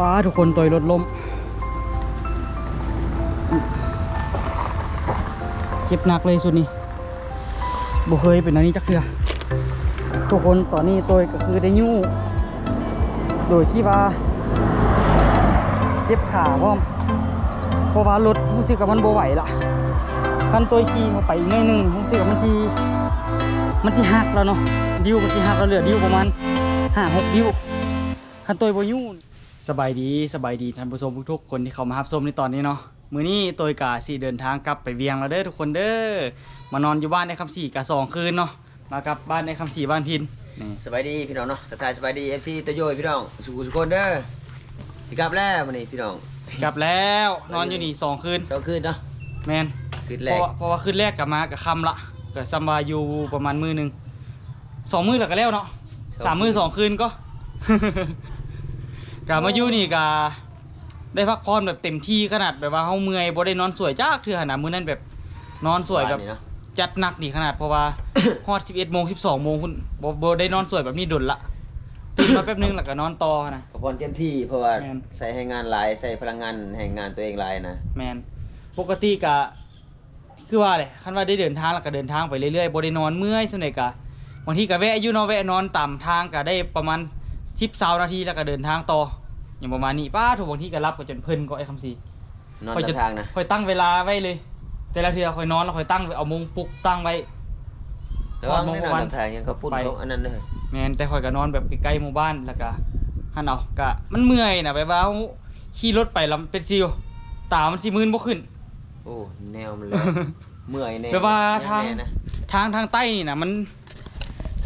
ว้าทุกคนต่อยรถล้มเจ็บหนักเลยสุดนี้บ่เคยเป็นอันนี้จักเทื่อทุกคนตอนนี้ตัวก็คือได้ยู่โดยที่ว่าเจ็บขาพร้อมเพราะว่ารถรู้สึกว่ามันบ่ไหวละคันตัวขี่เข้าไปอีกหน่อยหนึงรู้สึกว่ามันสิมันสิหักแล้วเนาะ ดิวมันสิหักแล้วเหลือดิวประมาณห้าหกดิวคันตัวโบยู่ สบายดีสบายดีท่านผู้ชมทุกๆคนที่เข้ามารับชมในตอนนี้เนาะมื้อนี้ตัวกาสีเดินทางกลับไปเวียงแล้วเด้อทุกคนเด้อมานอนอยู่บ้านในคำสี่กะสองคืนเนาะมากลับบ้านในคำสี่บ้านพินนี่สบายดีพี่น้องเนาะทักทายสบายดี FC ตะโยยพี่น้องสุขุสุคนเด้อสิกลับแล้วมื้อนี้พี่น้องกลับแล้วนอนอยู่นี่สองคืนเช้าคืนเนาะแมนคืนเพแรราะกว่าเพราะว่าคืนแรกกลับมากับคำละก็ซัมบาอยู่ประมาณมือหนึ่งสองมือแล้วก็แล้วเนาะสามมือสองคืนก็ กลับมาอยู่นี่กะได้พักผ่อนแบบเต็มที่ขนาดแบบว่าเฮาเมื่อยบ่ได้นอนสวยจ้าเทื่อขนาดมื้อนั้นแบบนอนสวยแบบนี่เนาะจัดหนักนี่ขนาดเพราะว่าฮอด11โมง12โมงคุณบ่บ่ได้นอนสวยแบบนี้ดนละตื่นมาแป๊บนึงแล้วก็นอนต่อนะพักผ่อนเต็มที่เพราะว่าแม่นใส่ให้งานหลายใส่พลังงานให้งานตัวเองหลายนะแมนปกติกะคือว่าเลยคันว่าได้เดินทางแล้วก็เดินทางไปเรื่อยๆบ่ได้นอนเมื่อยส่วนใหญ่กะบางทีก็แวะอยู่เนาะแวะนอนตามทางก็ได้ประมาณ 10 20นาทีแล้วก็เดินทางต่ออย่างประมาณนี้ป้าถูกบางทีก็รับก็จนเพิ่นก็ไอ้คำสีนอนค่อยจะตามทางนะค่อยตั้งเวลาไว้เลย แต่ละเทื่อค่อยนอนแล้วค่อยตั้งไว้เอามงปลุกตั้งไว้แต่ว่านอนไม่นอนวันตามทางยังเขาพูดไปเขาอันนั้นเลยแมนแต่ข่อยก็นอนแบบใกล้ๆหมู่บ้านแล้วก็หันเอากะมันเมื่อยนะแบบว่าเราขี่รถไปแล้วมันเป็นซิวตามันสิมืนบ่ขึ้น โอ้แนวมันเลยเมื่อยแน่แบบว่าทางแน่นะทางทางใต้นี่นะมัน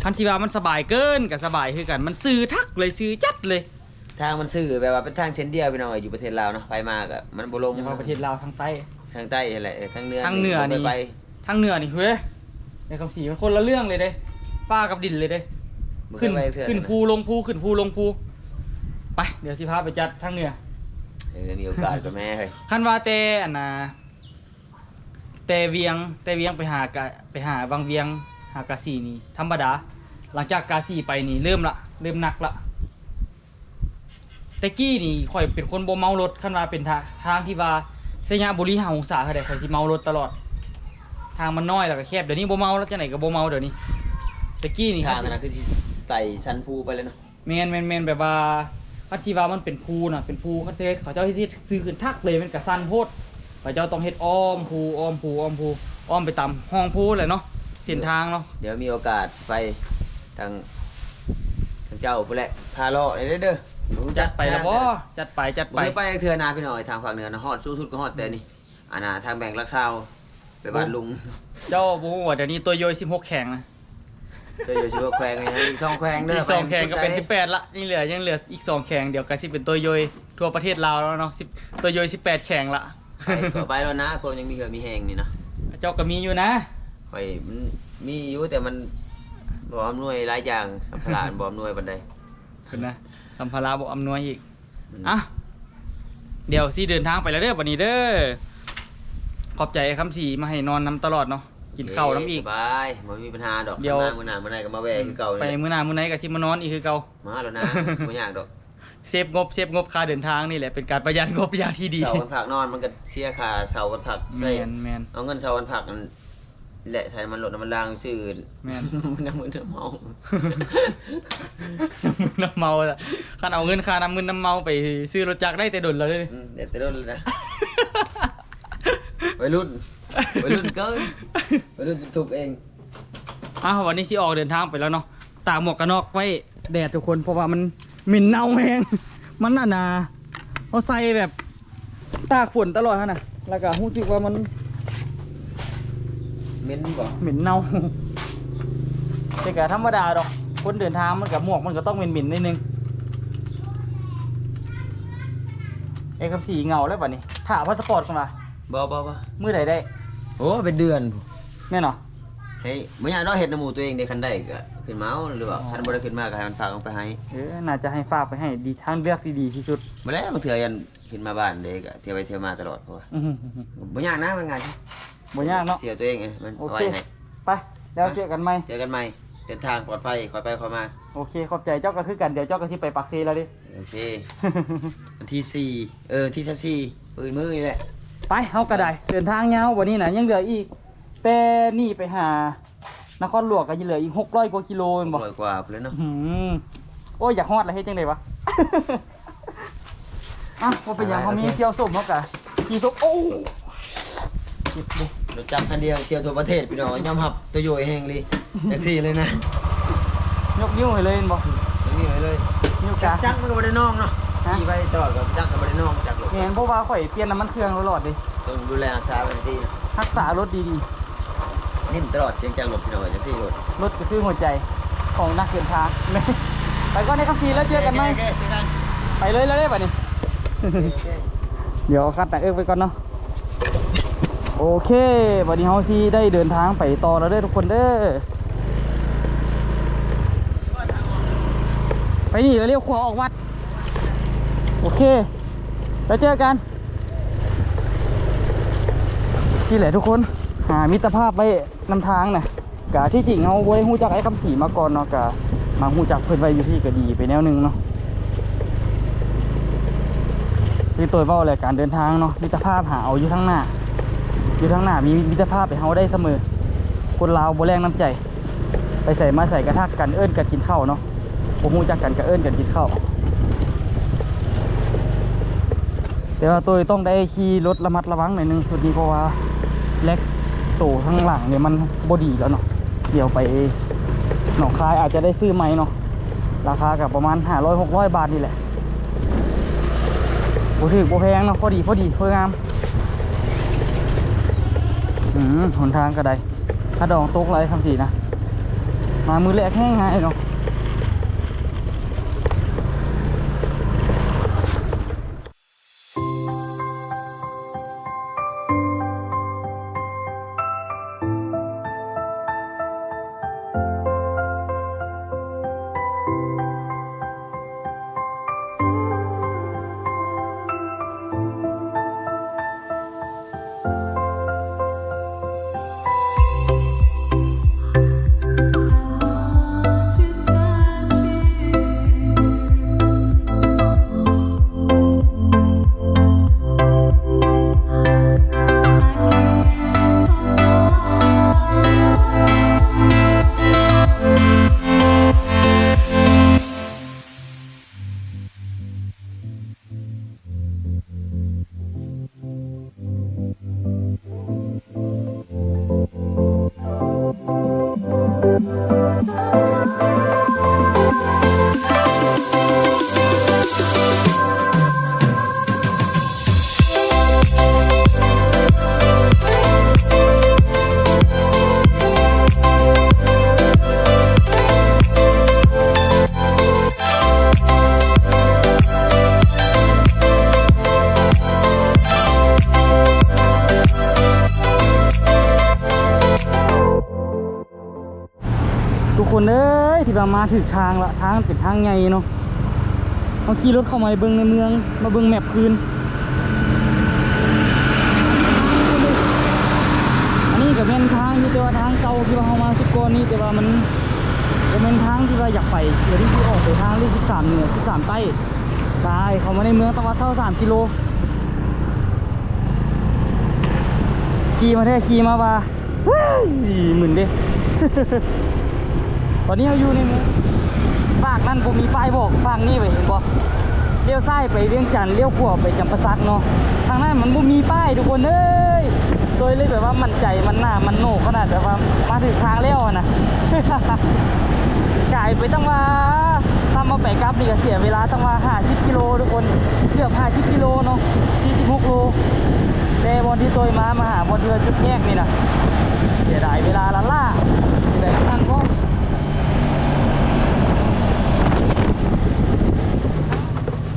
พันธิวามันสบายเกินกับสบายคือกัน มันซื้อทักเลยซื้อจัดเลย ทางมันซื่อแบบว่าเป็นทางเส้นเดียวพี่น้องอยู่ประเทศลาวเนาะไปมากอะมันบ่ลงเฉพาะประเทศลาวทางใต้ ทางใต้อะไรทางเหนือทางเหนือนี่ไปทางเหนือนี่เฮ้ยในคำสีมันคนละเรื่องเลยเด้ฟ้ากับดินเลยเด้บ่เคขึ้ยนไปเทื่อขึ้นนะภูลงภูขึ้นภูลงภูไปเดี๋ยวสิพาไปจัดทางเหนือ เออมีโอกาสกับแม่เฮ้ยคันว่าแต่อันน่ะแต่เวียงแต่เวียงไปหากะไปหาบางเวียง หากาสีนี่ธรรมดา หลังจากกาสีไปนี่เริ่มละเริ่มหนักละแต่กี้นี่ข่อยเป็นคนบ่เมารถคันว่าเป็นทางทางที่ว่าสยามบุรีหาองศาเท่าใดข่อยสิเมารถตลอด ทางมันน้อยแล้วก็แคบเดี๋ยวนี้บ่เมาแล้วจังไหนก็บ่เมาเดี๋ยวนี้แต่กี้นี่ทางครับนั้นคือสิไต่ชันภูไปเลยเนาะแมนแมนแมนแบบว่าคันที่ว่ามันเป็นภูน่ะเป็นภูเขาจะเขาเจ้าที่ซื้อขึ้นทักเลยมันกระสันโพดเขาเจ้าต้องเฮ็ดอ้อมภูอ้อมภูอ้อมภูอ้อมไปตามห้องภูเลยเนาะเส้นทางเนาะเดี๋ยวมีโอกาสไปทางทางเจ้าพุ่นแหละพาเลาะได้เด้อผมจัดไปแล้วบ่จัดไปจัดไปไปไปเทื่อนาพี่น้อยทางภาคเหนือนะฮอดสู้สุดก็ฮอดแต่นี่อันน่ะทางแบ่งรักษาวไปบ้านลุงเจ้าบ่ฮู้ว่าเดี๋ยวนี้ตัวโยย16แข่งนะเจะอยู่ชิวแควงนี่ฮะอีกสองแควงเด้ออีกสองแข่งก็เป็นไป18ละยังเหลือยังเหลืออีกสองแข่งเดี๋ยวก็สิเป็นตัวโยยทั่วประเทศลาวแล้วเนาะ10ตัวโยย18แข่งละ ไปก็ไปแล้วนะพวกยังมีเหือมีแหงนี่นะเจ้าก็มีอยู่นะ ไปมันมีอยู่แต่มันบ่อำนวยหลายอย่างสัมภาระมันบ่อำนวยปานใดคุณนะสัมภาระบ่อำนวยอีกมันอะเดี๋ยวสิเดินทางไปแล้วเด้อวันนี้เด้อขอบใจคำสีมาให้นอนน้ำตลอดเนาะกินข้าวน้ำอีกสบายบ่มีปัญหาดอกเดี๋ยวมามื้อหน้ามื้อไหนก็มาแวะคือเก่าไปนี่มื้อหน้ามื้อไหนก็สิมานอนอีกคือเก่ามาแล้วนะบ่ยากดอกเซฟงบเซฟงบค่าเดินทางนี่แหละเป็นการประหยัดงบอย่างที่ดีเสาร์วันผักนอนมันก็เสียค่าเสาร์วันผักแมใส่นแมนเอาเงินเสาร์วันผักอัน แหละใส่น้ำมันรถน้ำมันรางซื้ออื่นแม่นมันน้ำมันน้ำเมาน้ำเมาอะคันเอาเงินค่าน้ำมึนน้ำเมาไปซื้อรถจักรได้แต่ดนแล้วเด้ออืมเดี๋ยวแต่โดนเลยนะวัยรุ่นวัยรุ่นเกินวัยรุ่นถูกเอง อ้าววันนี้สิออกเดินทางไปแล้วเนาะตากหมวกกันน็อกไว้แดดทุกคนเพราะว่ามันเหม็นเน่าแห้งมันน่ะนาเอาใส่แบบตากฝนตลอดฮะนะแล้วก็รู้สึกว่ามันเม้นบ่เหม็นเน่าแต่ก็ธรรมดาดอก คนเดินทางมันกับหมวกมันก็ต้องเหม็นๆนิดนึงเอ้คำสีเงาแล้วบัดนี้ถ่าพาสปอร์ตกันมาบ่บ่บ่มือใดได้ โอ้เป็นเดือนแม่นเนาะเฮ้ยไม่อยากเราเห็ดน้ำหมูตัวเองได้คันได้ก็ขึ้นมาเอาหรือว่าอ๋อคันบ่ได้ขึ้นมาก็ให้มันฝากลงไปให้เออน่าจะให้ฝากไปให้ดีทางเลือกที่ดีที่สุดมาแล้วบางเถื่อยันขึ้นมาบ้านเด็กเที่ยวไปเที่ยวมาตลอดเพราะว่าอื้อหือบ่ยากนะมันง่าย บ่ยากเนาะ เสียตัวเองไงมันโอเอาเค ไว้ให้ไป แล้วเจอกันไหม เจอกันใหม่เดินทางปลอดภัยคอยไปคอยมา โอเค ขอบใจเจ้าก็คือกัน เดี๋ยวเจ้าก็สิไปปักเซแล้วดิ โอเค วันที่สี่เออที่สี่ปืนมือนี่แหละ ไปเฮาก็ได้เดินทางยาววันนี้นะยังเหลืออีก แต่นี่ไปหานครหลวงก็ยังเหลืออีก600กว่ากิโลแม่นบ่ร้อยกว่าไปเลยเนาะหืมโอ้ยอยากฮอดแล้วเฮ็ดจังไดวะ อะว่าเป็นหยังเขามีเซียวส้มเขากะขี่ส้มโอ้เจ็บเลย รถจักรคันเดียวเที่ยวทั่วประเทศพี่น้องยอมรับตัวโยยแห้งเลยแท็กซี่เลยนะยกนิ้วให้เลยเห็นบ่อย่างนี้ไปเลยนิ้วจักากจักรมันก็ไม่ได้นองเนาะฮะขี่ไปตลอดกับจักรก็ไม่ได้นองจักรหรอกแม่นเพราะว่าข่อยเปลี่ยนน้ำมันเครื่องตลอดเลยต้องดูแลรักษาไว้ให้ดีรักษารถดีนิ่มตลอดเสียงจักรหลบพี่น้องแท็กซี่รถๆรถก็คือหัวใจของนักเดินทางแม่ไปก่อนในคัมภีร์แล้วเจอกันไหมโคโอเคเจอกันไปเลยแล้วได้ป่ะนี่โอเคเดี๋ยวคัดแต่เอิกไปก่อนเนาะ โอเควันนี้เฮาซีได้เดินทางไปต่อแล้วเด้อทุกคนเด้อไปนี่แล้วเรียวขวาออกวัด โอเค แล้วเจอกันที่แหละทุกคนหามิตรภาพไว้นำทางนะกะที่จริงเฮาบ่ได้ฮู้จักไอ้คำสีมาก่อนเนาะกะมาฮู้จักเพิ่นไว้อยู่ที่ก็ดีไปแนวหนึงเนาะที่ตัวเว้าแหละการเดินทางเนาะมิตรภาพหาเอาอยู่ทั้งหน้า อยู่ทั้งหน้ามีมิตรภาพไปเฮาได้เสมอ คนลาวบ่แรงน้ำใจ ไปใส่มาใส่กระทักกันเอิ้นกันกินข้าวเนาะบ่ฮู้จักกันก็เอิ้นกันกินข้าวแต่ว่าตัวต้องได้ขี่รถระมัดระวังหน่อยนึงสุดนี้เพราะว่าแลกโตข้างหลังเนี่ยมันบ่ดีแล้วเนาะเดี๋ยวไปหนองคายอาจจะได้ซื้อใหม่เนาะราคากับประมาณ500 600บาทนี่แหละบ่ถือบ่แพงเนาะพอดีพอดีพองาม หนทางก็ได้ถ้าดองตกไรคำสีนะ มามือแรกง่ายเนาะ ที่เรามาถึงทางละทางเป็นทางใหญ่เนาะเขาขี่รถเข้ามาเบิ่งในเมือง มาเบิ่งแมพคืน อันนี้ก็เป็นทางที่แต่ว่าทางเก่าที่ว่าเขามาสุกรนี่แต่ว่ามันก็เป็นทางที่ว่าอยากไปเดี๋ยวที่ที่ออกไปทางที่13เหนือ13ใต้ตายเขามาในเมืองตะวันเท่า3กิโลขี่มาแท้ขี่มาว่าเฮ้ยหมื่นเด้ ตอนนี้เราอยู่ในฝากนั่นผมมีป้ายบอกฝากนี่ไปเห็นบ่เลี้ยวซ้ายไปเวียงจันทน์เลี้ยวขวาไปจำปาสักเนาะทางนั้นมันบ่มีป้ายทุกคนเอ้ยโดยเลยแบบว่ามันใจมันหน้ามันโหนกขนาดแบบว่ามาถึงทางแล้วนะกลายไปตั้งว่าทำมาไปกลับนี่ก็เสียเวลาตั้งว่า 50 กิโลทุกคนเกือบ50 กิโลเนาะ46โลแต่บอลที่ตัวมามาหาบอลที่ว่าจุดแยกนี่นะเสียดายเวลาละล่าเสียดายกับท่านพ่อ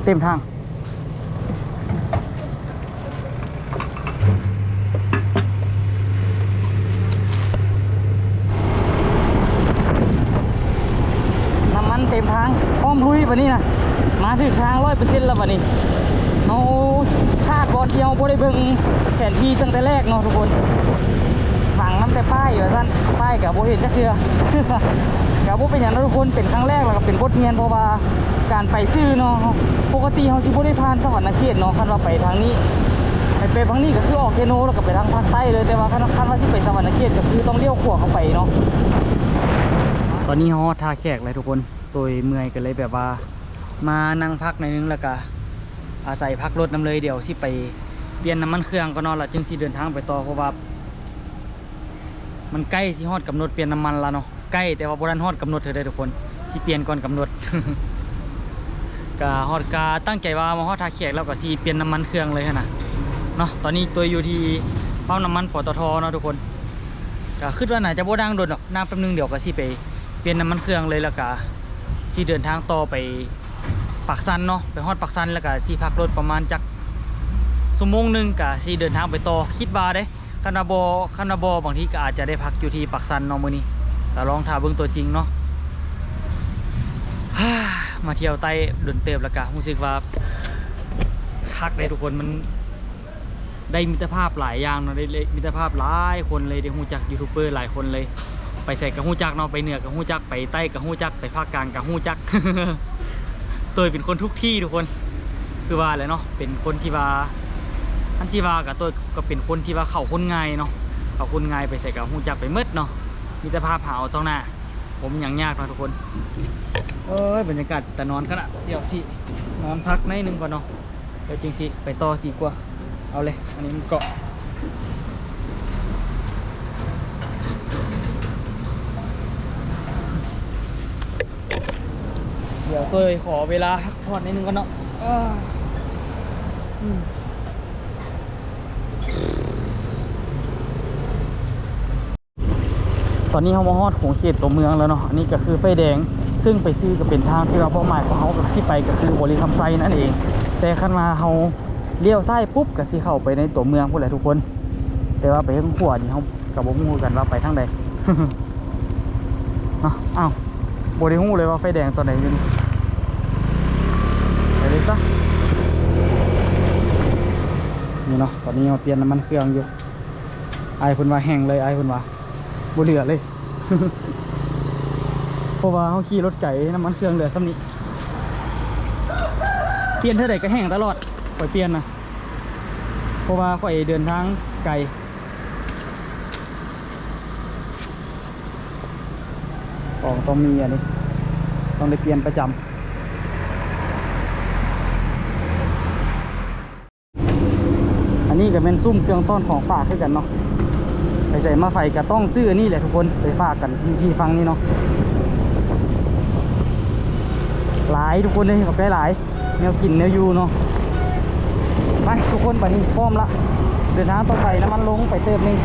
เต็มทางน้ำมันเต็มทางพร้อมลุยปะนี่นะมาถึงทางร้อยเปอร์เซ็นต์แล้วปะนี่เอาคาดบอลเดียวบ่ได้เบิ่งแผนที่ตั้งแต่แรกเนาะทุกคน แต่ป้ายอยู่ท่านป้ายกับโบเห็นจักเทือกับโบเป็นอย่างนั้นทุกคนเป็นครั้งแรกแล้วก็เป็นบทเรียนเพราะว่าการไปซื้อเนาะปกติเขาสิบ่ได้ผ่านสวรรค์เขตเนาะคันว่าไปทางนี้ไปไปทางนี้ก็คือออกเทโนแล้วก็ไปทางภาคใต้เลยแต่ว่าคันคันว่าสิไปสวรรค์เขตก็คือต้องเลี้ยวขวาเข้าไปเนาะตอนนี้ฮอท่าแขกเลยทุกคนตัวเมื่อยกันเลยแบบว่า มานั่งพักหน่อยนึงแล้วก็อาศัยพักรถน้ำเลยเดี๋ยวสิไปเปลี่ยนน้ำมันเครื่องก็นอนละจึงสิเดินทางไปต่อเพราะว่า มันใกล้สิฮอดกำหนดเปลี่ยนน้ำมันแล้วเนาะใกล้แต่ว่าโบ่ทันฮอดกำหนดเธอได้ทุกคนสิเปลี่ยนก่อนกำหนดกาฮอดกาตั้งใจว่ามาฮอดทาแขกแล้วก็สิเปลี่ยนน้ำมันเครื่องเลยนะเนาะตอนนี้ตัวอยู่ที่ปั๊มน้ำมันปตทเนาะทุกคนก็คิดว่าน่าจะโบดังโดนหรอกนางแป๊บนึงเดี๋ยวก็สิไปเปลี่ยนน้ำมันเครื่องเลยแล้วก็สิเดินทางต่อไปปักซันเนาะไปฮอดปักซันแล้วก็สิพักรถประมาณจักชั่วโมงหนึ่งก็สิเดินทางไปต่อคิดว่าเด้ คานาบอคานาบอบางทีก็อาจจะได้พักอยู่ที่ปักซันเนาะมื้อนี้แต่ลองถ่าเบิ่งตัวจริงเนาะมาเที่ยวใต้ดนเติบแล้วก็รู้สึกว่าคักเลยทุกคนมันได้มิตรภาพหลายอย่างเนาะได้มิตรภาพหลายคนเลยได้ฮู้จักยูทูบเบอร์หลายคนเลย ไปใส่กับฮู้จักเนาะไปเหนือกับฮู้จักไปใต้กับฮู้จักไปภาคกลางกับฮู้จักตัวเป็นคนทุกที่ทุกคนคือว่าแหละเนาะเป็นคนที่ว่า ท่านที่ว่ากับตัวก็เป็นคนที่ว่าเข้าคนง่ายเนาะเข้าคนง่ายไปใส่กับหูจักไปมืดเนาะมีแต่ภาพหาวตรงหน้า ผมอย่างยากเนะทุกคนเอ้ยบรรยากาศแต่นอนขนาดเดี๋ยวสินอนพักในหนึ่งก่อนเนาะเดี๋ยวจริงสิไปต่อดีกว่า เอาเลย อันนี้มันเกาะเดี๋ยวตัวขอเวลาพักผ่อนนิดนึงก่อนเนาะอ้าอืม ตอนนี้เขามาฮอดของเขตตัวเมืองแล้วเนาะอันนี้ก็คือไฟแดง ซึ่งไปซื้อก็เป็นทางที่เราเป้าหมายของเขาที่ไปก็คือบริคำไซนั่นเอง แต่คันมาเขาเลี้ยวซ้ายปุ๊บก็สิเข้าไปในตัวเมืองพวกแหละทุกคน แต่ว่าไปทางขวานี่เขากับบ่ฮู้กันว่าไปทางใดเนาะอ้าวบ่ได้ฮู้เลยว่าไฟแดงตอนไหนอยู่นี่ไปเลยซะนี่เนาะตอนนี้เราเปลี่ยนน้ำมันเครื่องอยู่ไอ้ายเพิ่นว่าแห้งเลยไอ้ายเพิ่นว่า บเหลือเลย เพราะว่าเขาขี่รถไก่น้ำมันเครื่องเหลือซ้ำนี้เปลี่ยนเท่าไหร่ก็แห้งตลอดข่อยเปลี่ยนนะเพราะว่าข่อยเดินทางไกลของต้องมีอันนี้ต้องได้เปลี่ยนประจำอันนี้ก็เป็นซุ่มเครื่องต้อนของฝากให้กันเนาะ ไปใส่มาไฟก็ต้องซื้อนี่แหละทุกคนไปฝากกันที่ที่ฟังนี่เนาะหลายทุกคนเลยกับได้หลายแนวกินแนวยูเนาะไปทุกคนไปนี่พร้อมละเดินทางต่อไปน้ำมันลงไปเติมนึง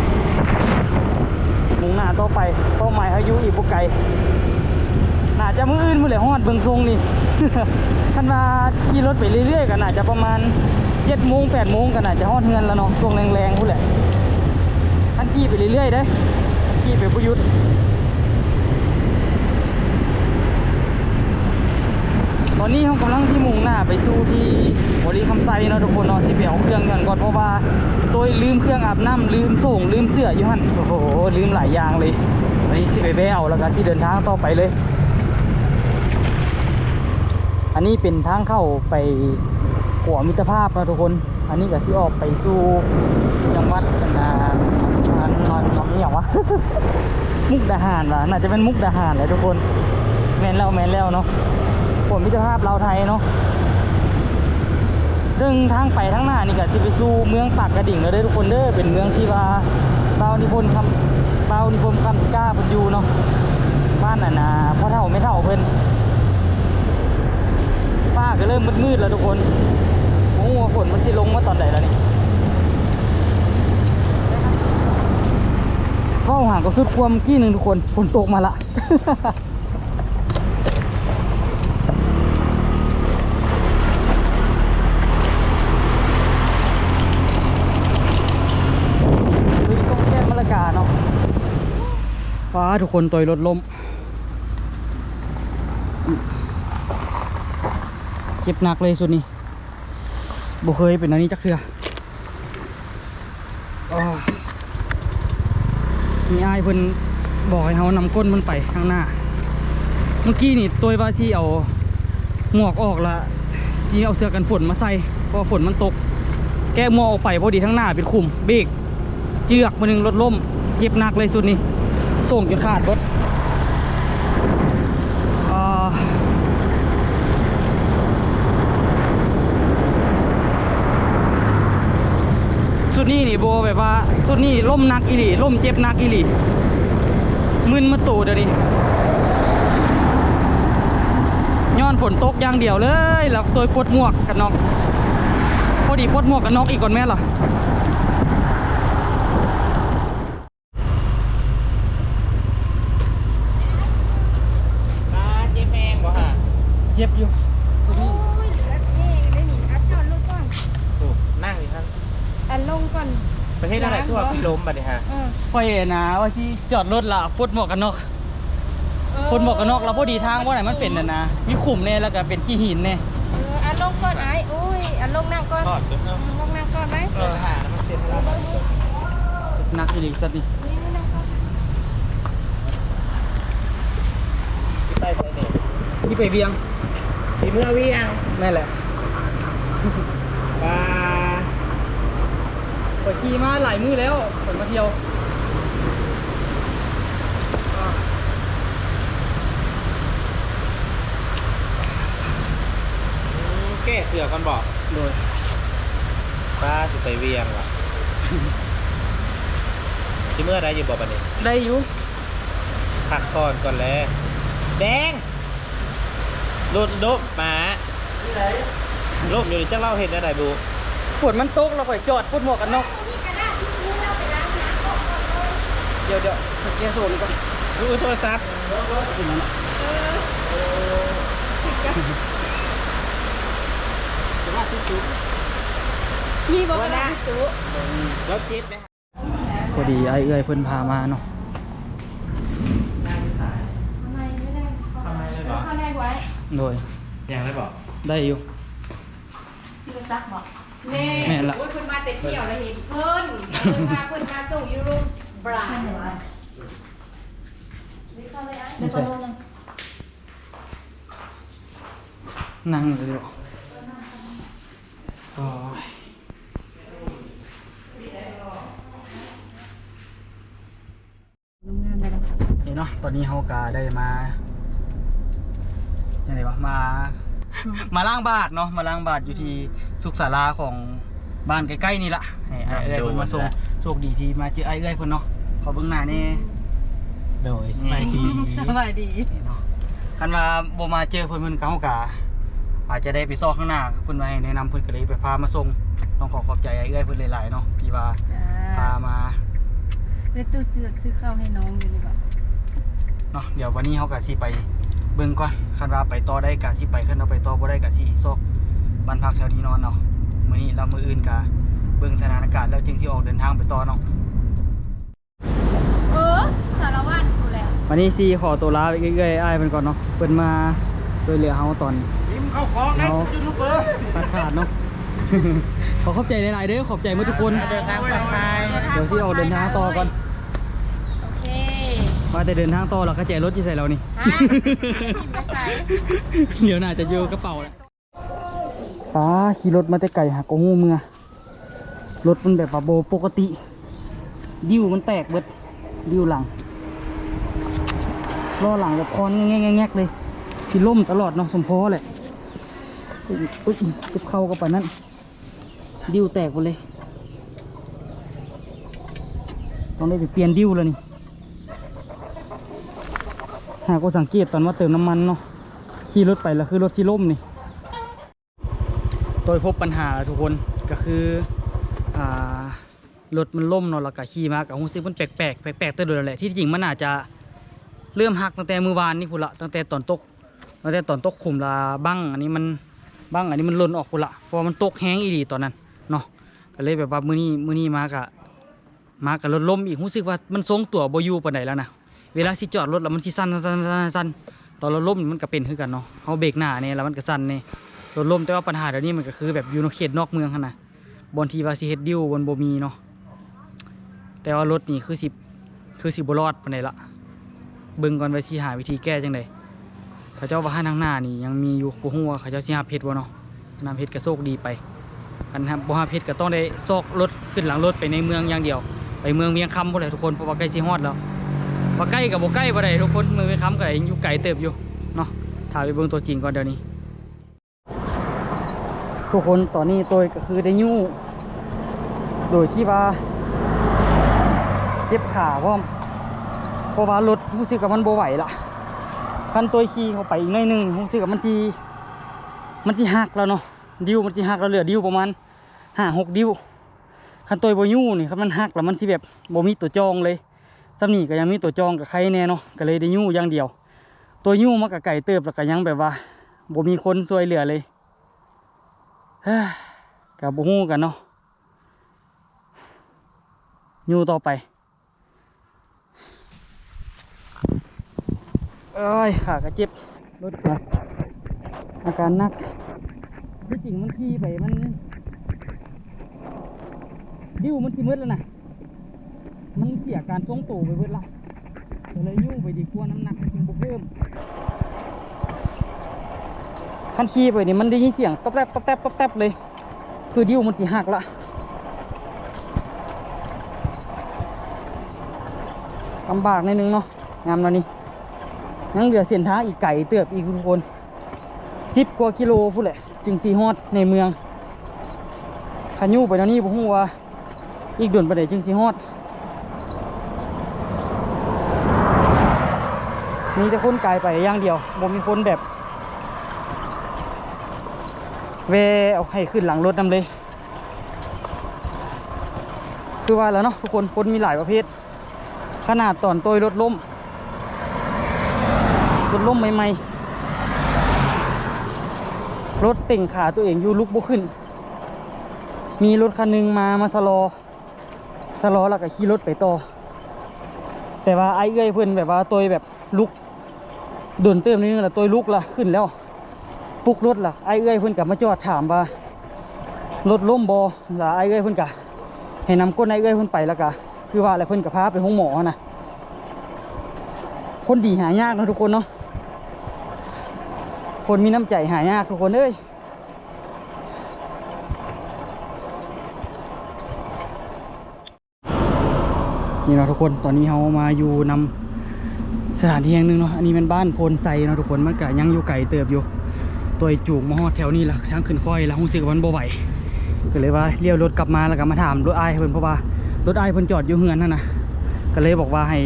มุ่งหน้าต่อไปเป้าหมายอายุอีกบุกไกลน่าจะมืออื่นมือเหลือฮอดเบิงทรงนี่ท่านว่าขี่รถไปเรื่อยๆกันน่าจะประมาณเจ็ดโมงแปดโมงกันน่าจะฮอดเฮือนแล้วเนาะช่วงแรงๆพูดแหละ ท่านขี่ไปเรื่อยๆได้ขี่ไปประยุทธ์ตอนนี้เขากำลังที่มุ่งหน้าไปสู่ที่บริคำไซเนาะทุกคนเนาะที่ไปเอาเครื่องกันก่อนเพราะว่าตัวลืมเครื่องอาบน้ำลืมส่งลืมเสื้ออยู่หันโอ้โหลืมหลายอย่างเลยวันนี้ที่ไปแววแล้วก็ที่เดินทางต่อไปเลย อันนี้เป็นทางเข้าไปขัวมิตรภาพนะทุกคน อันนี้ก็สิออกไปสู่จังหวัดอ่าอันนอนน้องเหนียววะ มุกดาหารวะน่าจะเป็นมุกดาหารแหละทุกคน แมนแล้วแมนแล้วเนาะขัวมิตรภาพเราไทยเนาะซึ่งทางไปทางหน้านี่ก็สิไปสู่เมืองปากกระดิ่งแล้วเด้อทุกคนเด้อเป็นเมืองที่ว่าเบานิพนธ์คำเบานิพนธ์คำกล้าพิ่นยูเนาะบ้านน่ะนะพ่อเฒ่าไม่เฒ่าเพิ่นฟ้าก็เริ่มมืดๆแล้วทุกคน โอ้โหฝนมันสิลงมาตอนไหนแล้วนี่เข้าห่างก็สุดความกี้หนึ่งทุกคน ฝนตกมาละดูดิต้องแก้มะลกาเนาะฟ้าทุกคนต่อยรถลมเจ็บหนักเลยสุดนี่ บ่เคยเป็นอันนี้จักเทื่ออ้าวมีอ้ายเพิ่นบอกให้เฮานำก้นมันไปข้างหน้า เมื่อกี้นี่ตัวว่าสิเอาหมวกออกละสิเอาเสื้อกันฝนมาใส่เพราะว่าฝนมันตก แก้หมวกออกไปพอดีทั้งหน้าเป็นคุมเบรกเจือกมาหนึ่งรถล่มเจ็บหนักเลยสุดนี่ส่งจนขาดรถอ่าสุดนี้นี่ โบแบบว่าสุดนี้ล่มหนักอีหลีล่มเจ็บหนักอีหลีมึนมาตูเดี๋ยวนี้ย้อนฝนตกอย่างเดียวเลยแล้วตัวปวดหมวกกันน็อกพอดีปวดหมวกกันน็อกอีกก่อนแม่หรอาเจ๊แมงบ่ฮะ เจ็บอยู่ตัวนี้ โอ้ยเหลือนี่ได้หนีอัดจอดลงก่อน โอ้นั่งอยู่ท่าน อันลง ก่อน ประเทศอะไรตัวพี่ล้มบัดนี้ฮะเออค่อยนะว่าสิจอดรถละปวดหมวกกันน็อกเออปวดหมวกกันน็อกแล้วพอดีทางว่าไหนมันเป็นน่ะนะมีขุมเนี่ยแล้วก็เป็นขี้หินเนี่ยเอออันลงก่อนไอ้อุ้ยอันลงนั่งก่อน ทอดเดี๋ยวเอาลงนั่งก่อนไหมเออหาแล้วมันเสร็จแล้วนักอีหลีสัตว์นี่นี่นี่นั่งก่อนไปไปเนี่ยที่ไปเวียงพี่เมื่อวิ่งแม่นแหละ ปลา ไปขี่มาหลายมือแล้วฝนมาเที่ยวแก้เสือก่อนบอกโดยปลาสิไปเวียงว่ะที่เมื่อได้อยู่บ่บัดนี้ได้อยู่พักก่อนก่อนแล้วแดงโดดโดดหมาลบอยู่ในจังเล่าเห็นอะไรบู ฝนมันตกเราไปจอดปวดหมวกกันน็อกนี่กระดาษที่มือเราไปล้างน้ำก่อนเลยเดี๋ยวเดี๋ยวแกโซนก่อนดูโทรศัพท์ถึงนั้นน่ะเออผิดกันจะมาที่จุ๊บมีบอกกระดาษจุแล้วเจ็บไหมพอดีไอ้เอื้อยเพิ่นพามาเนาะทำไมไม่ได้ทำไมเลยเหรอข้อแรกไว้โดยยังไม่บอกได้อยู่ที่รู้จักบอก แม่แม่ละ โอ้ยเพิ่นมาแต่เที่ยวแล้วเห็นเพิ่นเพิ่นพาเพิ่นมาส่งยูโรบราณไม่เข้าเลยอะเดี๋ยวก็ลงเลยนั่งเลยเดี๋ยวโอ้ยลงงานได้แล้วนี่เนาะ ตอนนี้เฮากาได้มาจังไดวะมา มาล้างบาทเนาะมาล้างบาทอยู่ที่สุขศาลาของบ้านใกล้ๆนี่ละให้ไอ้เอ้ยเพิ่นมาส่งโชคดีที่มาเจอไอ้เอ้ยเพิ่นเนาะขอเบิ่งหน้าแนี่โดยสบายดีสบายดีนี่เนาะคันว่าบ่มาเจอเพิ่นเพิ่นก็เฮากาอาจจะได้ไปซอกข้างหน้าเพิ่นว่าให้แนะนำเพิ่นก็เลยไปพามาส่งต้องขอขอบใจไอ้เอ้ยเพิ่นหลายๆเนาะที่ว่าพามาเลยตู้ซื้อซื้อข้าวให้น้องอยู่นี่ก่อนเนาะเดี๋ยววันนี้เฮาก็สิไป เบิ่งก่อนคันว่าไปต่อได้ก็สิไปคันว่าไปต่อบ่ได้ก็สิซอกบ้านพักแถวนี้นอนเนาะมื้อนี้แล้วมื้ออื่นก็เบิ่งสถานการณ์แล้วจึงสิออกเดินทางไปต่อเนาะเออสารวัตรกูแล้ววันนี้สิขอตัวลาไปเรื่อยๆอ้ายเพิ่นก่อนเนาะเพิ่นมาช่วยเหลือเฮาตอนยิ้มเข้ากองนะเอายูทูบเบอร์ขาดขาดๆเนาะขอขอบใจหลายๆเด้อขอบใจหมดทุกคนเดินทางปลอดภัยเดี๋ยวสิออกเดินทางต่อก่อนโอเค ว่าแต่เดินทางต่อแล้วก็แจรถที่ใส่เรานี่ฮะทิมไปใส่ เดี๋ยวน่าจะอยู่กระเป๋าแล้วป้าขี่รถมาแต่ไก่หักกงูเมือรถมันแบบว่าโบปกติ ดิ้วมันแตกเบิด ดิ้วหลังล้อหลังแบบคอนแง่ๆๆๆเลยสิล่มตลอดเนาะสมพอแหละอุ๊ยอุ๊ยเก็บเข้ากับปานนั้น ดิ้วแตกหมดเลย ต้องได้ไปเปลี่ยนดิ้วแล้วนี่ หากก็สังเกตตอนว่าเติมน้ำมันเนาะขี่รถไปแล้วคือรถที่ล่มนี่โดยพบปัญหาทุกคนก็คืออ่ารถมันล่มเนาะแล้วก็ขี่มากับรู้สึกมันแปลกๆแปลกๆตัวเดียวแหละที่จริงมันอาจจะเริ่มหักตั้งแต่มือวานนี่พุ่นละตั้งแต่ตอนตกตั้งแต่ตอนตกขุมละบังอันนี้มันบังอันนี้มันหล่นออกพุ่นละเพราะมันตกแห้งอีดีตอนนั้นเนาะก็เลยแบบว่ามือนี้มือนี้มากะมากับรถล้มอีกรู้สึกว่ามันทรงตัวโบอยูปานแล้วนะ เวลาสิจอดรถแล้วมันสิสั่นสั่นสั่นสั่นตอนเราล้มมันก็เป็นคือกันเนาะเขาเบรกหน้าเนี่ยแล้วมันก็สั่นเนี่ยรถล้มแต่ว่าปัญหาเดี๋ยวนี้มันก็คือแบบอยู่ในเขตนอกเมืองขนาดบนทีว่าสิเฮดดิวบนโบมีเนาะแต่ว่ารถนี่คือสิบคือสิบ่รอดปานใดละเบิ่งก่อนไว้สิหาวิธีแก้จังไดเขาเจ้าว่าห้าทางหน้านี่ยังมีอยู่บ่ฮู้ว่าเขาเจ้าสิหาเพชรบ่เนาะนำเพชรก็โชคดีไปอันครับบ่หาเพชรก็ต้องได้ซอกรถขึ้นหลังรถไปในเมืองอย่างเดียว ไปเมืองเมียงคำพุ่นแหละทุกคนเพราะว่าใกล้สิฮอดแล้ว ว่าใกล้กับบ่ใกล้บ่ได้ทุกคนมืองเมียงคำก็ยังอยู่ไกลเติบอยู่เนาะถ่ายไปเบิ่งตัวจริงก่อนเดี๋ยวนี้ ทุกคนตอนนี้ตัวก็คือได้ยู่โดยที่ว่าเจ็บขาเพราะเพราะว่ารถรู้สึกกับมันโบไหวละคันตัวขี่เข้าไปอีกหน่อยนึงรู้สึกกับมันสีมันสีหักแล้วเนาะดิวมันสีหักแล้วเหลือดิวประมาณห้าหกดิวคันตัวโบยู่นี่ครับมันหักแล้วมันสีแบบโบมีตัวจองเลย สำนีก็ยังมีตัวจองกับใครแน่เนาะก็เลยได้ยู่อย่างเดียว ตัวยู่มันกับไก่เติบแล้วก็ยังแบบว่าโบมีคนช่วยเหลือเลยเฮ้กับบุฮู้กันเนาะยู่ต่อไปเอ้ยขากระเจ็บรถก็อาการนักที่จริงมันขี่ไปมัน ดิ้วมันสิมืดแล้วนะ มันเสียการทรงตัวไปเบิดละเลยยุ่งไปดีกว่าน้ำหนักมันจึงบ่เพิ่มคันขี่ไปนี่มันได้ยินเสียงตบแตบตบแตบตบแตบเลย คือดิ้วมันสีหักละลำบากนิดนึงเนาะงามแล้วนี่ยังเหลือเส้นทางอีกไก่เติบอีกทุกคนสิบกว่ากิโลพูดแหละ จึงสีฮอดในเมืองขันยูไปแล้วนี่ผมว่าอีกด่วนไปไหนจึงสีฮอด มีแต่คนไกลไปอย่างเดียวบ่มีคนแบบ เวเอาให้ขึ้นหลังรถนำเลย คือว่าแล้วเนาะทุกคนคนมีหลายประเภท ขนาดตอนตัวรถล้มรถล้มใหม่ๆรถเต่งขาตัวเองอยู่ลุกบ่ขึ้น มีรถคันหนึงมามาสลอสลอแล้วก็ขี่รถไปต่อแต่ว่าไอ้เอ้ยเพื่อนแบบว่าตัวแบบลุก โดนเติมนิดนึงแล้วตัวลุกละขึ้นแล้วปุกรถละไอเอ้ยเพิ่นกับมาจอดถามว่ารถล้มบอละไอเอ้ยเพิ่นกะให้นำก้นไอเอ้ยเพิ่นไปแล้วกะคือว่าอะไรเพิ่นกะพาไปห้องหมอนะคนดีหายากนะทุกคนเนาะคนมีน้ำใจหายากทุกคนเอ้ยนี่เนาะทุกคนตอนนี้เรามาอยู่นำ สถานที่แห่งหนึ่งเนาะอันนี้เป็นบ้านโพนไซเนาะทุกคนมันก็ยังอยู่ไกลเติบอยู่ ตัวจูกมาฮอดแถวนี้ละทางขึ้นค่อยแล้วรู้สึกว่ามันบ่ไหวก็เลยว่าเลี้ยวรถกลับมาแล้วก็มาถามรถไอ้เพิ่นเพราะว่ารถไอ้เพิ่นจอดอยู่เฮือนนั่นนะก็เลยบอกว่าให้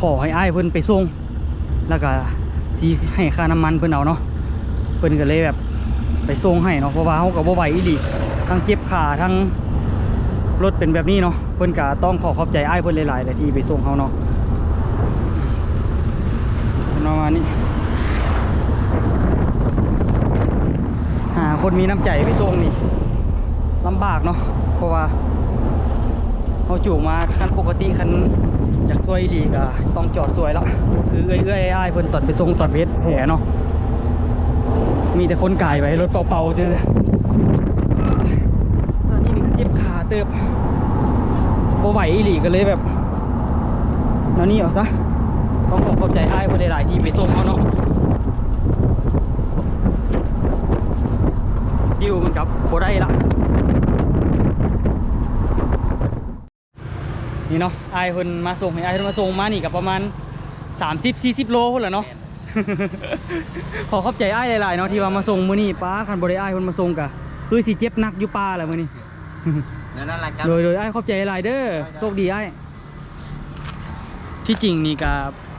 ขอให้ไอ้เพิ่นไปส่งแล้วก็สิให้ค่าน้ำมันเพิ่นเอาเนาะเพิ่นก็เลยแบบไปส่งให้เนาะเพราะว่าเขาก็บ่ไหวอีหลีทั้งเจ็บขาทั้งรถเป็นแบบนี้เนาะเพิ่นก็ต้องขอขอบใจไอ้เพิ่นหลายๆเลยที่ไปส่งเขาเนาะ ประมาณนี้ หาคนมีน้ำใจไปส่งนี่ลำบากเนาะเพราะว่าเขาจูงมาคันปกติคันอยากช่วยดีก็ต้องจอดสวยแล้วคือเอื้อยเอื้อยอ้ายเพิ่นตอดไปส่งตอดเพชรแผลเนาะมีแต่คนกายไปรถเป่าๆเจอตอนนี้นี่เจ็บขาเติบบ่ไหวอีหลีก็เลยแบบนอนนี่เอาซะ ต้องขอขอบใจอ้ายคนหลายๆที่ไปส่งเขาเนาะดิวมันกับโบได้ละนี่เนาะอ้ายคนมาส่งให้อ้ายคนมาส่งมานี่กับประมาณ 30-40 โลคนแหละเนาะ ขอขอบใจอ้ายหลายๆเนาะที่ว่ามาส่งมื้อนี้ป้าคันบ่ได้อ้ายคนมาส่งกะคือสิเจ็บหนักอยู่ป่าแหละมื้อนี้นั่นนั่นแหละครับโดยโดยไอ้ายขอบใจหลายเด้อโชคดีไอ้ายที่จริงนี่ก็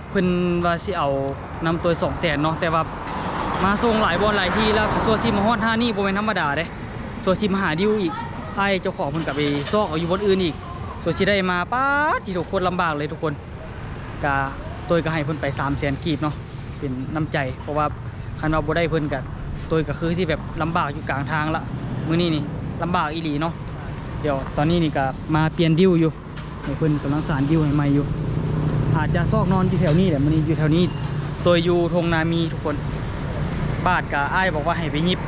เพิ่นว่าสิเอานำตัวสองแสนเนาะแต่ว่ามาส่งหลายบอลหลายที่แล้วส่วนสิมาฮอดท่านี่บ่แม่นธรรมดาเด้ส่วนสิมาหาดิวอีกไอ้เจ้าของเพิ่นก็ไปซอกเอาอยู่บนอื่นอีก ส่วนสิได้มาป้าดที่ทุกคนลำบากเลยทุกคนก็ตัวก็ให้เพิ่นไป3 0 0 0 0 0กีบเนาะเป็นน้ำใจ เพราะว่าคันว่าบ่ได้เพิ่นก็ตัวก็คือสิแบบลำบากอยู่กลางทางละมื้อนี้นี่ลำบากอีหลีเนาะเดี๋ยวตอนนี้นี่ก็มาเปลี่ยนดิวอยู่ให้เพิ่นกำลังสารดิวให้ใหม่อยู่ อาจจะซอกนอนอยู่แถวนี้แหละมันอยู่แถวนี้ ตัวอยู่ทงนามีทุกคนบาดกับอ้ายบอกว่าให้ไปยิบ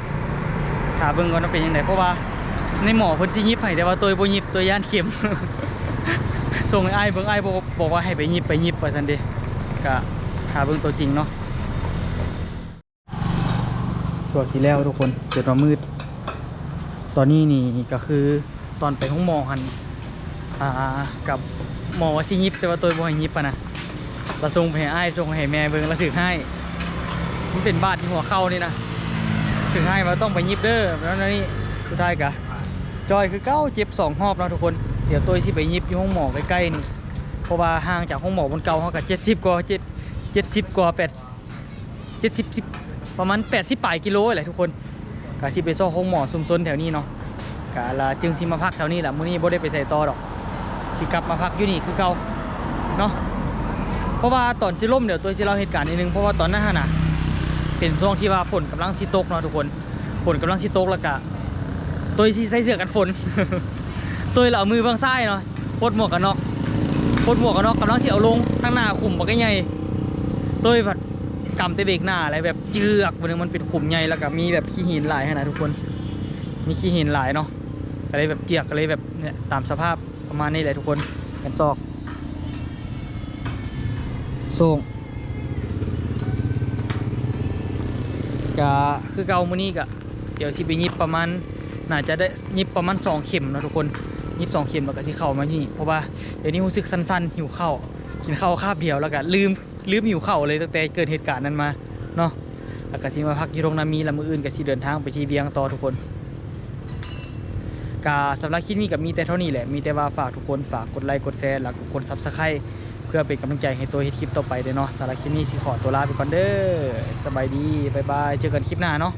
ถาเบิ่งก่อนว่าเป็นยังไงเพราะว่าในหมอเพิ่นสิยิบให้แต่ว่าตัวบ่ยิบตัวย่านเข็มส่งให้อ้เบิ่งไอ้บอกบอกว่าให้ไปยิบไปยิบว่าซั่นเด้ก็หาเบิ่งตัวจริงเนาะสวดสีแล้วทุกคนเกิดมามืด ตอนนี้นี่ก็คือตอนไปห้องหมอหัน กับหมอว่าสิยิบแต่ว่าตัวบ่ให้ยิบอะนะเราส่งไปให้อ้ายส่งให้แม่เบิ่งแล้วถือให้มันเป็นบาดที่หัวเข่านี่นะถือให้ว่าต้องไปยิบเด้อแล้วนี่สุดท้ายกะจอยคือเก้าเจ็บสองรอบแล้วทุกคนเดี๋ยวตัวที่ไปยิบที่ห้องหมอใกล้ๆนี่เพราะว่าห่างจากห้องหมอบนเก่าเขากับเจ็ดสิบกว่าเจ็ดเจ็ดสิบกว่าแปดเจ็ดสิบสิบประมาณแปดสิบปลายกิโลแหละทุกคนกะสิไปซ่อห้องหมอซุมซนแถวนี้เนาะกะละจึงสิมาพักแถวนี้แหละมื้อนี้บ่ได้ไปใส่ต่อดอก สิกลับมาพักอยู่นี่คือเก่าเนาะเพราะว่าตอนสิล่มเดี๋ยวตัวสิเล่าเหตุการณ์นิดนึงเพราะว่าตอนนั้นน่ะเป็นช่วงที่ว่าฝนกำลังที่ตกเนาะทุกคนฝนกำลังที่ตกแล้วก็ตัวที่ใส่เสื้อกันฝน ตัวเราเอามือเบื้องซ้ายเนาะปดหมวกกันน็อกปดหมวกกันน็อกกำลังเสียวลงข้างหน้าขุ่มบักใหญ่ตัวแบบกำเตะเบรกหน้าอะไรแบบเจือกวันนึงมันเป็นขุ่มใหญ่แล้วก็มีแบบขี้หินหลายขนาดทุกคน มีขี้หินหลายเนาะอะไรแบบเจือกอะไรแบบเนี่ยตามสภาพ ประมาณนี้เลยทุกคนกันซอกส่งก็คือเกามือนี้ก็เดี๋ยวสิไปยิบประมาณน่าจะได้ยิบประมาณ2เข็มนะทุกคนยิบ2เข็มแล้วก็สิเข้ามาที่นี่เพราะว่าเดี๋ยวนี้รู้สึกสั้นๆหิวข้าวกินข้าวคาบเดียวแล้วก็ลืมลืมหิวข้าวเลยตั้งแต่เกิดเหตุการณ์นั้นมาเนาะแล้วก็สิมาพักอยู่โรงนามีแล้วมืออื่นก็สิเดินทางไปที่เวียงต่อทุกคน กาสำหรับคลิปนี้ก็มีแต่เท่านี้แหละ มีแต่ว่าฝากทุกคนฝากกดไลค์กดแชร์แล้วก็กดซับสไครต์เพื่อเป็นกำลังใจให้ตัวเฮ็ดคลิปต่อไปเด้เนาะสำหรับคลิปนี้สิขอตัวลาไปก่อนเด้อสบายดีบายบายเจอกันคลิปหน้าเนาะ